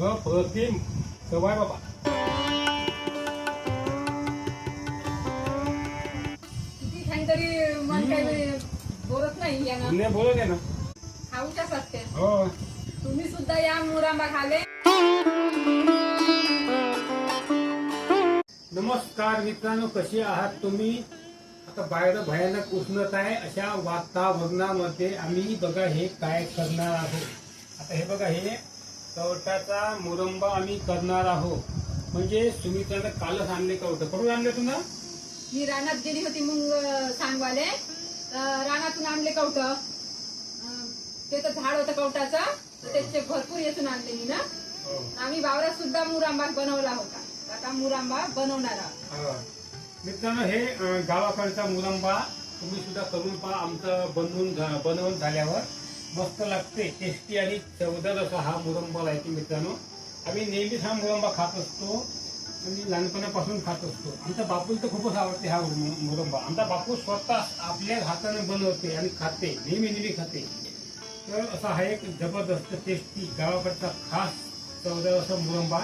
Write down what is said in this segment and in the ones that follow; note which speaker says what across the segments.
Speaker 1: अप्रतिम बाबा
Speaker 2: किती खाईन तरी मन काही बोलत नाही यानं
Speaker 1: नाही बोलत आहे ना
Speaker 2: खाऊच्याच
Speaker 1: हो
Speaker 2: तुम्ही सुद्धा या मुरांबा खाले
Speaker 1: नमस्कार मित्रांनो कसे आहात तुम्ही आता बाहेर भयानक उष्णता आहे अशा वातावरणामध्ये आम्ही बघा हे काय करणार आहोत आता हे बघा हे कवटाचा मुरंबा आम्ही करणार आहोत. म्हणजे सुमित्रानं कालच आणले कवट. कुठून आणले तुला?
Speaker 2: मी रानात गेली होती मग सांगवाले. रानातून आणले कवट. ते तर झाड होतं कवटाचं. तर त्याचे भरपूर येथून आणले मी ना. आम्ही वावरात सुद्धा मुरांबा बनवला होता. आता मुरांबा बनवणार आहोत.
Speaker 1: हा. मित्रांनो हे अं, गावाकडचा मुरंबा तुम्ही सुद्धा करून पहा. आमचं बनवून झा- बनवून झाल्यावर. मस्त लागते टेस्टी आणि चवदार असा हा मुरंबा आहे की मित्रांनो. आम्ही नेहमीच हा मुरंबा खात असतो आणि लहानपणापासून खात असतो. आमचा बापूला तर खूपच आवडते हा मुरंबा. आमचा बापू स्वतः आपल्या हाताने बनवते आणि खाते नेहमी नेहमी खाते. तर असा हा एक जबरदस्त टेस्टी गावाकडचा खास चवदार असा मुरंबा.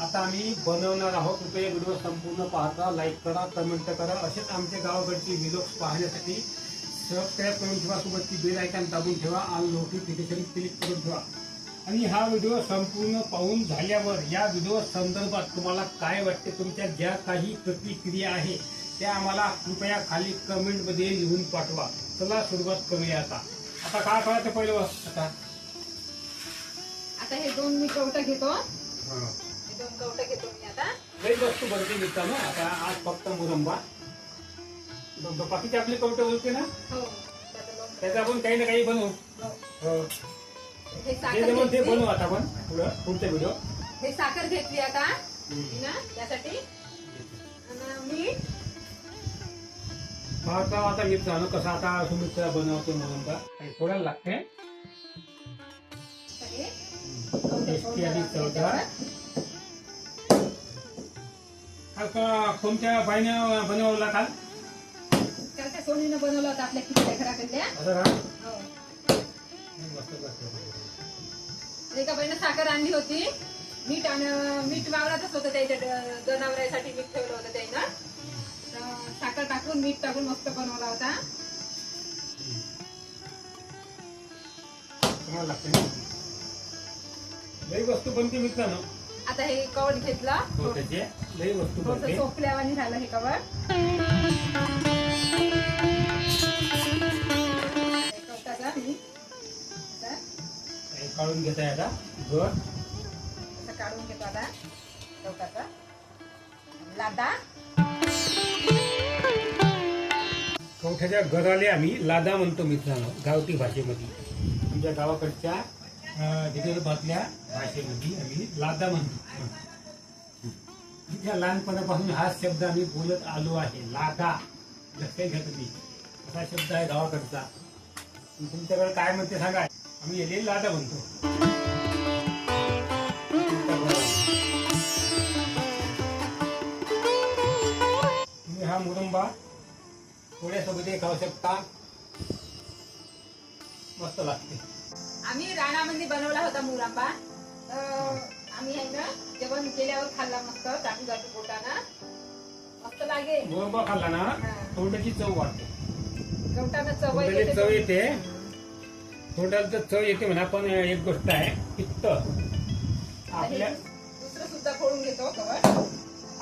Speaker 1: आता आम्ही बनवणार आहोत. कृपया व्हिडिओ संपूर्ण पाहता लाईक करा कमेंट करा. असेच आमच्या गावाकडची व्हिडिओ पाहण्यासाठी सबस्क्राईब करून ठेवा सोबतची बेल आयकॉन दाबून ठेवा आणि नोटिफिकेशन क्लिक करून ठेवा. आणि हा व्हिडिओ संपूर्ण पाहून झाल्यावर या व्हिडिओ संदर्भात तुम्हाला काय वाटते तुमच्या ज्या काही प्रतिक्रिया आहे त्या आम्हाला कृपया खाली कमेंटमध्ये लिहून पाठवा. चला सुरुवात करूया आता. आता काय करायचं पहिलं? आता.
Speaker 2: आता हे दोन मी कवट घेतो. हे. दोन कवट घेतो मी आता.
Speaker 1: लई वस्तू बनते मित्रांनो. आता आज फक्त मुरंबा. बाकीचे आपले कवटे बोलते ना?
Speaker 2: हो. त्याचं
Speaker 1: आपण काही ना काही बनवू.
Speaker 2: हो.
Speaker 1: हो. जे ते बनवू आता आपण पुढं पुढचा व्हिडिओ
Speaker 2: हे साखर घेतली आता. त्यासाठी मीठ
Speaker 1: पाहता आता मित्रांनो कसा आता सुमित्रा बनवतो मुरंबा काही थोड्याला लागते. का- कोणत्या बाईनं बनवला काल
Speaker 2: त्या सोनीनं बनवलं होतं आपल्या किती घराकडल्या. हो.
Speaker 1: करतो.
Speaker 2: एका बाईनं साखर आणली होती. मीठ आणि मीठ वावरातच होतं त्याच्या जनावरांसाठी मीठ ठेवलं होतं त्यानं. साखर टाकून मीठ टाकून मस्त बनवला होता.
Speaker 1: वस्तू बनते मित्रांनो
Speaker 2: आता हे कवट घेतलं.
Speaker 1: हो
Speaker 2: सोपल्यावानी झालं हे कवट
Speaker 1: काढून घेता आता. घर
Speaker 2: असं काढून घेतो आता. कवटाचा लादा.
Speaker 1: कवठ्याच्या घराले आम्ही लादा म्हणतो मित्रांनो गावठी भाषेमध्ये. आमच्या गावाकडच्या विदर्भातल्या भाषेमध्ये आम्ही लादा म्हणतो. आमच्या लहानपणापासून हा शब्द आम्ही बोलत आलो आहे लादा. लक्षात घ्या तुम्ही. असा शब्द आहे गावाकडचा. तुमच्याकडे काय म्हणते सांगा? आम्ही याले लादा म्हणतो. तुम्ही हा मुरंबा थोड्यासोबत खाऊ शकता. मस्त लागते.
Speaker 2: आम्ही राणामध्ये बनवला होता मुरांबा. तर आम्ही आहे ना जेवण केल्यावर खाल्ला मस्त चाटू चाटू बोटाना मस्त लागे
Speaker 1: मुरंबा खाल्ला ना तोंडाची चव वाटते
Speaker 2: गवटानं चव
Speaker 1: तोंडाची चव
Speaker 2: येते
Speaker 1: येते. तोंडाला तर चव येते म्हणा पण एक गोष्ट आहे पित्त. आपल्या
Speaker 2: दुसरं सुद्धा घेतो कवर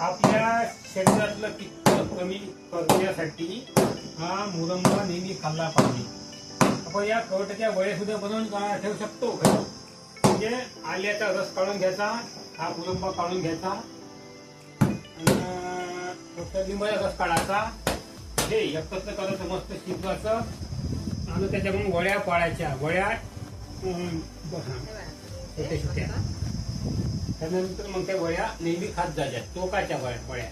Speaker 1: आपल्या शरीरातलं पित्त कमी करण्यासाठी हा मुरंबा नेहमी खाल्ला पाहिजे. आपण या कवटाच्या वया सुद्धा बनवून ठेवू शकतो? का? म्हणजे आल्याचा रस काढून घ्यायचा हा मुरंबा काढून घ्यायचा अन् लिंबाचा रस काढायचा हे एकत्र करायचं मस्त शिजवायचं. आणि त्याच्याकडून वड्या पाडायच्या वड्या अं, हा. छोट्या छोट्या. त्यानंतर मग त्या वड्या नेहमी खात जायच्या. टोकाच्या वड्या वड्या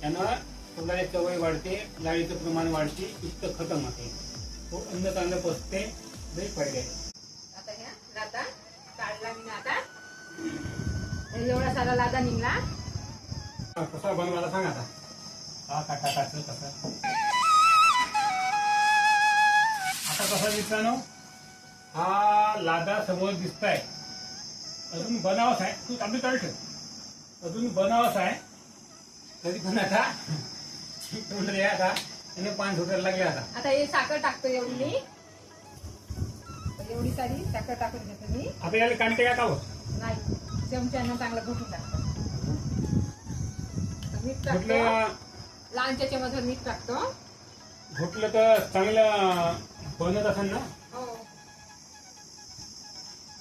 Speaker 1: त्यानं तोंडाला चवय वाढते लाळीचं प्रमाण वाढते पित्त खतम होते. तो अन्न चांगलं पचते लई फायदे.
Speaker 2: आता ह्या लादा काढला मी आता. एवढा सारा लादा निघला.
Speaker 1: कसा बनवायला सांग आता. हा टाकायचं कसं? आता कसा मित्रांनो हा लादा समोर दिसताय. अजून बनावस आहे. तू चालू चालू ठेव अजून बनावस आहे. तरी पण आता तोंडले आता. आणि पान सुटायला लागले आता.
Speaker 2: आता हे साखर टाकतो एवढी एवढी सारी साखर टाकून घेतो मी.
Speaker 1: आता याला कांटे का कावं
Speaker 2: नाही चमच्यानं चांगलं घोटून टाकतो. मीठ टाकतो.
Speaker 1: म्हटलं
Speaker 2: लहानच्या चमचभर मीठ टाकतो.
Speaker 1: घुटलं तर चांगलं बनत असेल ना
Speaker 2: हो।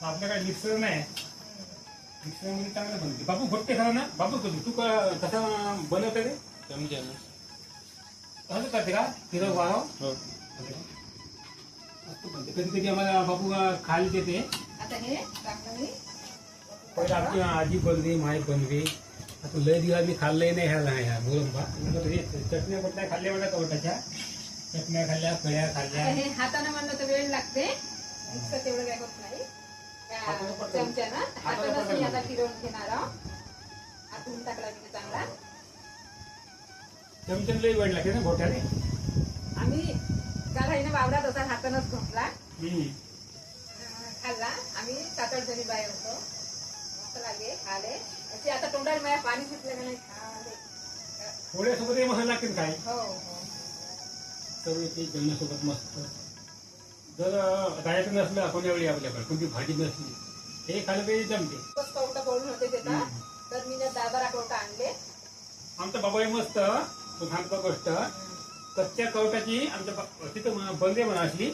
Speaker 1: आपल्याकडे मिक्सर नाही मिक्सरमध्ये चांगलं बनते बापू घोटते खरं ना। बापू कधी तू क- कसं बनवते रे असं करते का तिथं वारव मस्त बनते कधी कधी आम्हाला बापू खायला देते
Speaker 2: आता हे? टाकलं मी
Speaker 1: पहिले आमची आजी बनली माय बनली आता लय दिवस मी खाल्लंही नाही ह्याला ह्या मुरंबा हे चटण्या बटण्या खाल्ल्या वाटत कवटाच्या चटण्या खाल्ल्या कळ्या
Speaker 2: आता
Speaker 1: खाल्ल्या
Speaker 2: हे हाताने म्हणलं तर वेळ लागते. मिक्सर तेवढं काय होत नाही. त्या
Speaker 1: हातानं पटकन.
Speaker 2: चमच्यानं.
Speaker 1: हातानं
Speaker 2: हातानंच मी
Speaker 1: पटकन.
Speaker 2: आता फिरवून घेणार आहोत. हातून टाकला मी चांगला.
Speaker 1: चमचन लई वेळ लागते ना घोट्याने
Speaker 2: आम्ही काल आहे ना वावरात असा हातानच घोटला खाल्ला. आम्ही सात आठ जणी बाहेर होतो. मस्त लागे खाले अशी आता तोंडाला माझ्या पाणी सुटलं का नाही? खाले
Speaker 1: पोळ्यासोबत हे मसाला लागते काय?
Speaker 2: हो हो.
Speaker 1: सर्व ते जेवणासोबत मस्त. जर डायट नसलं आपण यावेळी आपल्याकडे कोणती भाजी नसली हे खाल्लं तरी जमते.
Speaker 2: बस कवटा पडून होते त्याचा तर. मी दहा बारा कवटा आणले.
Speaker 1: आमचा बाबा मस्त तो सांगतो गोष्ट. कच्च्या कवटाची आमच्या तिथं बनले म्हणा असली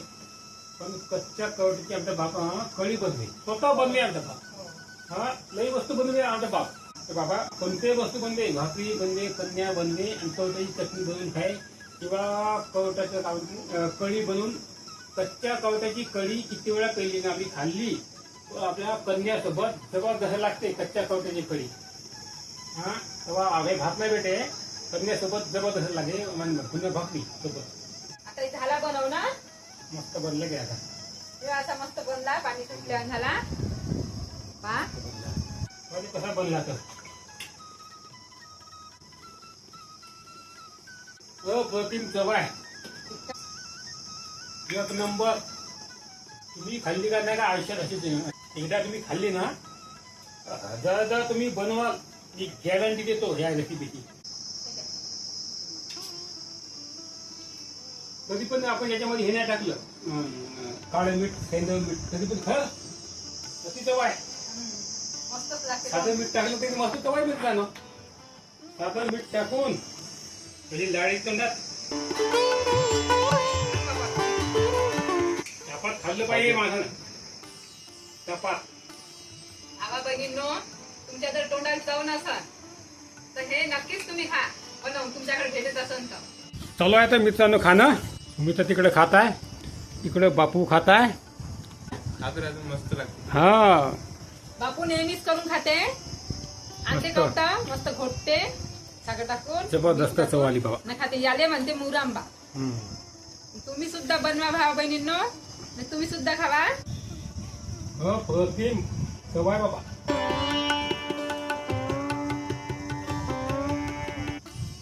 Speaker 1: पण कच्च्या कवटाची आमच्या बापा कळी बनली स्वतः बनली आमचा बाप.
Speaker 2: हो.
Speaker 1: हा लई वस्तू बनवली आमचा बाप. तर बाबा कोणते वस्तू बनले भाकरी बनले कन्या बनले आणि कवटाची चटणी बनवून खाय किंवा कवटाचं काय म्हणते, अं, कढी बनवून कच्च्या कवटाची कढी किती वेळा केली ना आम्ही खाल्ली आपल्या कन्यासोबत जबरदस्त लागते कच्च्या कवटाची कढी. हा? तेव्हा आगे भात नाही भेटे कन्यासोबत जबरदस्त लागे पुन्हा भाकरी सोबत.
Speaker 2: आता झाला बनवणं
Speaker 1: मस्त बनलं गे आता.
Speaker 2: असा मस्त बनला पाणी सुटल्यावर झाला.
Speaker 1: कसा बनला तर अप्रतिम चव आहे. एक नंबर. तुम्ही खाल्ली का नाही का आयुष्यात अशीच आहे. एकदा तुम्ही खाल्ली ना हजार हजार तुम्ही बनवा मी गॅरंटी देतो ह्या रेसिपीची कधी पण आपण याच्यामध्ये हे नाही टाकलं. काळं मीठ सेंदव मीठ कधी पण खरं कधी चव आहे. साधं मीठ टाकलं तरी मस्त तवाय मीठ ना. साधं मीठ टाकून म्हणजे डाळी तोंडात चपात खाल्लं पाहिजे माझं. चपात
Speaker 2: आवा बहिणींनो तुमच्या जर तोंडाला चव नसल तर हे नक्कीच तुम्ही खा. बनवून तुमच्याकडे भेटत असेल तर.
Speaker 1: चालू आहे तर मित्रांनो खाणं. तुम्ही तर तिकडे खाताय. इकडे बापू खाताय.
Speaker 3: खातर अजून मस्त लागते.
Speaker 1: हा.
Speaker 2: बापू नेहमीच करून खाते. आणते. कवटा मस्त घोटते. साखर टाकून
Speaker 1: जबरदस्त. चव आली बाबा.
Speaker 2: न खाते याले म्हणते मुरांबा. तुम्ही सुद्धा बनवा भावा बहिणींनो. तुम्ही सुद्धा खावा.
Speaker 1: अप्रतिम चव आहे बाबा.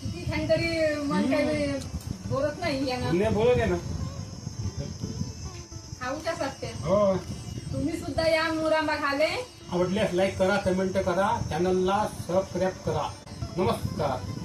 Speaker 2: किती खाईन तरी मन काही बोलत नाही यानं.
Speaker 1: बोलत आहे ना.
Speaker 2: खाऊच्याच वाटते
Speaker 1: हो.
Speaker 2: तुम्ही सुद्धा या मुरांबा खाले.
Speaker 1: आवडल्यास लाईक करा कमेंट करा. चॅनलला सबस्क्राईब करा. नमस्कार